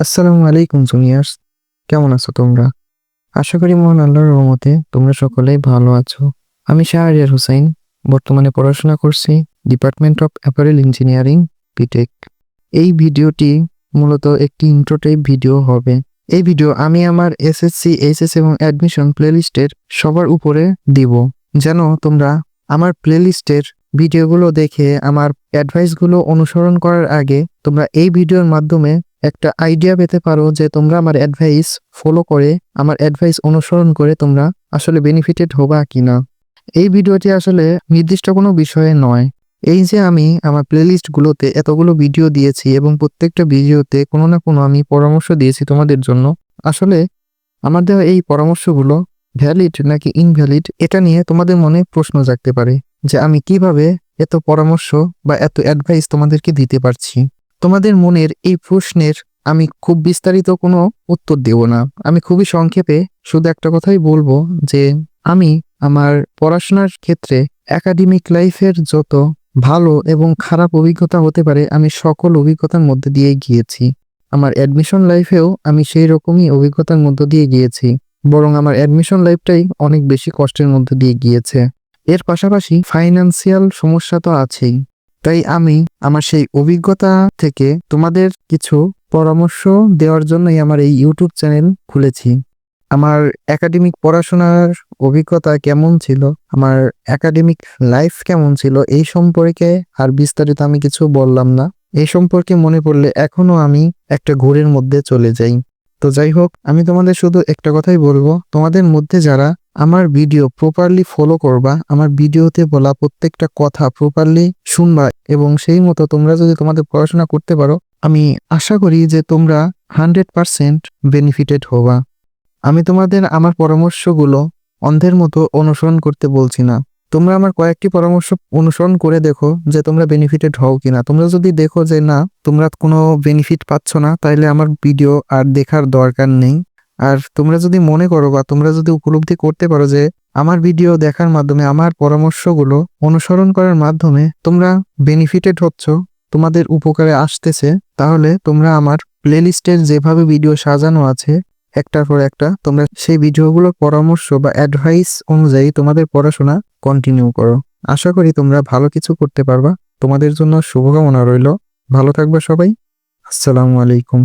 আসসালামু আলাইকুম জুনিয়র্স। কেমন আছো তোমরা? আশা করি মহান আল্লাহর রহমতে তোমরা সকলেই ভালো আছো। আমি শাহরিয়ার হুসাইন। বর্তমানে পড়াশোনা করছি department of apparel engineering BTech এই ভিডিওটি মূলত একটি ইন্ট্রোটাইপ ভিডিও হবে। এই ভিডিও আমি আমার এসএসসি এইচএস এবং অ্যাডমিশন প্লেলিস্টের সবার উপরে দিব। যেন তোমরা আমার প্লেলিস্টের ভিডিওগুলো দেখে, আমার অ্যাডভাইসগুলো অনুসরণ করার আগে তোমরা এই ভিডিওর মাধ্যমে একটা আইডিয়া পেতে পারো যে তোমরা আমার অ্যাডভাইস ফলো করে, আমার অ্যাডভাইস অনুসরণ করে তোমরা আসলে বেনিফিটেড হবা কি না এই ভিডিওটি আসলে নির্দিষ্ট কোনো বিষয়ে নয়। এই যে আমি আমার প্লেলিস্টগুলোতে এতগুলো ভিডিও দিয়েছি এবং প্রত্যেকটা ভিডিওতে কোনো না কোনো আমি পরামর্শ দিয়েছি তোমাদের জন্য, আসলে আমার দেওয়া এই পরামর্শগুলো ভ্যালিড নাকি ইনভ্যালিড এটা নিয়ে তোমাদের মনে প্রশ্ন জাগতে পারে যে আমি কীভাবে এত পরামর্শ বা এত অ্যাডভাইস তোমাদেরকে দিতে পারছি। তোমাদের মনের এই প্রশ্নের আমি খুব বিস্তারিত কোনো উত্তর দেব না। আমি খুবই সংক্ষেপে শুধু একটা কথাই বলব যে আমি আমার পড়াশোনার ক্ষেত্রে একাডেমিক লাইফের যত ভালো এবং খারাপ অভিজ্ঞতা হতে পারে, আমি সকল অভিজ্ঞতার মধ্যে দিয়ে গিয়েছি। আমার অ্যাডমিশন লাইফেও আমি সেই রকমই অভিজ্ঞতার মধ্য দিয়ে গিয়েছি, বরং আমার অ্যাডমিশন লাইফটাই অনেক বেশি কষ্টের মধ্যে দিয়ে গিয়েছে। এর পাশাপাশি ফাইন্যান্সিয়াল সমস্যা তো আছেই। তাই আমি আমার সেই অভিজ্ঞতা থেকে তোমাদের কিছু পরামর্শ দেওয়ার জন্যই আমার এই ইউটিউব চ্যানেল খুলেছি। আমার একাডেমিক পড়াশোনার অভিজ্ঞতা কেমন ছিল? আমার একাডেমিক লাইফ কেমন ছিল? এই সম্পর্কে আর বিস্তারিত আমি কিছু বললাম না। এই সম্পর্কে মনে পড়লে এখনও আমি একটা ঘোরের মধ্যে চলে যাই। তো যাই হোক, আমি তোমাদের শুধু একটা কথাই বলব। তোমাদের মধ্যে যারা আমার ভিডিও প্রপারলি ফলো করবা, আমার ভিডিওতে বলা প্রত্যেকটা কথা প্রপারলি শুনবা এবং সেই মতো তোমরা যদি তোমাদের পড়াশোনা করতে পারো, আমি আশা করি যে তোমরা হান্ড্রেড পারসেন্ট বেনিফিটেড হবা। আমি তোমাদের আমার পরামর্শগুলো অন্ধের মতো অনুসরণ করতে বলছি না। তোমরা আমার কয়েকটি পরামর্শ অনুসরণ করে দেখো যে তোমরা বেনিফিটেড হও কিনা। তোমরা যদি দেখো যে না, তোমরা কোনো বেনিফিট পাচ্ছ না তাহলে আমার ভিডিও আর দেখার দরকার নেই। আর তোমরা যদি মনে করো বা তোমরা যদি উপলব্ধি করতে পারো যে আমার ভিডিও দেখার মাধ্যমে, আমার পরামর্শগুলো অনুসরণ করার মাধ্যমে তোমরা বেনিফিটেড হচ্ছ, তোমাদের উপকারে আসতেছে, তাহলে তোমরা আমার প্লেলিস্টের যেভাবে ভিডিও সাজানো আছে, একটার পর একটা তোমরা সেই ভিডিওগুলোর পরামর্শ বা অ্যাডভাইস অনুযায়ী তোমাদের পড়াশোনা কন্টিনিউ করো। আশা করি তোমরা ভালো কিছু করতে পারবা। তোমাদের জন্য শুভকামনা রইল। ভালো থাকবে সবাই। আসসালামু আলাইকুম।